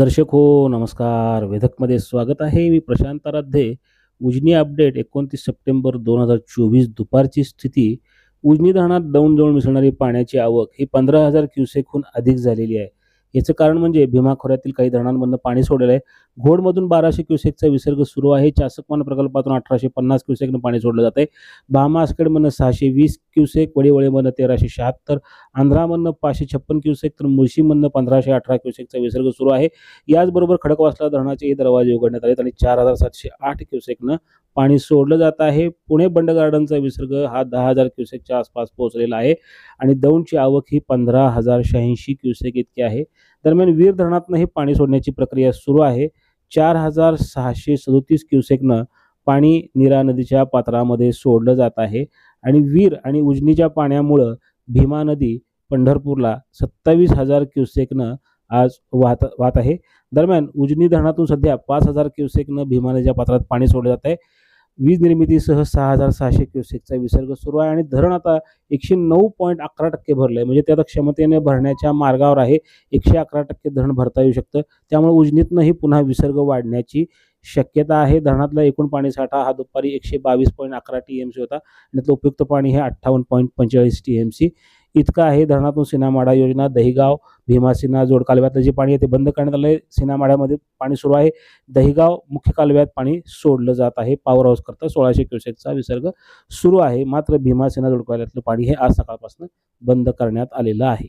दर्शक हो नमस्कार. वेधकमध्ये स्वागत आहे. मी प्रशांत आराध्ये. उजनी अपडेट एकोणतीस सप्टेंबर दोन हजार चोवीस दुपारची स्थिती. उजनी धरणात दौंड दौंड मिसळणारी पाण्याची आवक ही पंधरा हजार क्युसेकहून अधिक झालेली आहे. याचं कारण म्हणजे भीमा खोऱ्यातील काही धरणांमधनं पाणी सोडलेलं आहे. घोडमधून बाराशे क्युसेकचा विसर्ग सुरू आहे. चासकमान प्रकल्पातून अठराशे पन्नास क्युसेकनं पाणी सोडलं जात आहे बामा सहाशे वीस क्युसेक वडीवळेमधनं तेराशे शहात्तर आंध्रामधनं पाचशे छप्पन क्युसेक तर मुळशीमधनं पंधराशे अठरा क्युसेकचा विसर्ग सुरू आहे. याचबरोबर खडकवासला धरणाचे दरवाजे उघडण्यात आले आणि चार हजार सातशे आठ क्युसेकनं पाणी सोडलं जात आहे. पुणे बंड गार्डनचा विसर्ग हा दहा हजार क्युसेकच्या आसपास पोहोचलेला आहे आणि दौंडची आवक ही पंधरा हजार शहाऐंशी क्युसेक इतकी आहे. दरम्यान वीर धरणातनं हे पाणी सोडण्याची प्रक्रिया सुरू आहे. चार हजार सहाशे सदोतीस क्युसेकनं पाणी नीरा नदीच्या पात्रामध्ये सोडलं जात आहे आणि वीर आणि उजनीच्या पाण्यामुळं भीमा नदी पंढरपूरला सत्तावीस हजार क्युसेकनं आज वाहत वाहत आहे. दरम्यान उजनी धरणातून सध्या पाच हजार क्युसेकनं भीमा नदीच्या पात्रात पाणी सोडलं जात आहे वीज निर्मितीसह सहा हजार सहाशे क्युसेकचा विसर्ग सुरू आहे आणि धरण आता एकशे नऊ पॉईंट अकरा टक्के भरलं आहे म्हणजे ते आता क्षमतेने भरण्याच्या मार्गावर आहे. एकशे अकरा टक्के धरण भरता येऊ शकतं. त्यामुळे उजनीतनंही पुन्हा विसर्ग वाढण्याची शक्यता आहे. धरणातला एकूण पाणी साठा हा दुपारी एकशे बावीस पॉईंट अकरा टी एम सी होता आणि त्यातलं उपयुक्त पाणी हे अठ्ठावन्न पॉईंट पंचेचाळीस टी एम सी इतकं आहे धरणातून सिनामाडा योजना दहिगाव भीमासिना जोड कालव्यातलं जे पाणी आहे ते बंद करण्यात आलं आहे सिनामाड्यामध्ये पाणी सुरू आहे. दहिगाव मुख्य कालव्यात पाणी सोडलं जात आहे. पॉवर हाऊस करता सोळाशे क्युसेकचा विसर्ग सुरू आहे. मात्र भीमासेना जोड कालव्यातलं पाणी हे आज सकाळपासून बंद करण्यात आलेलं आहे.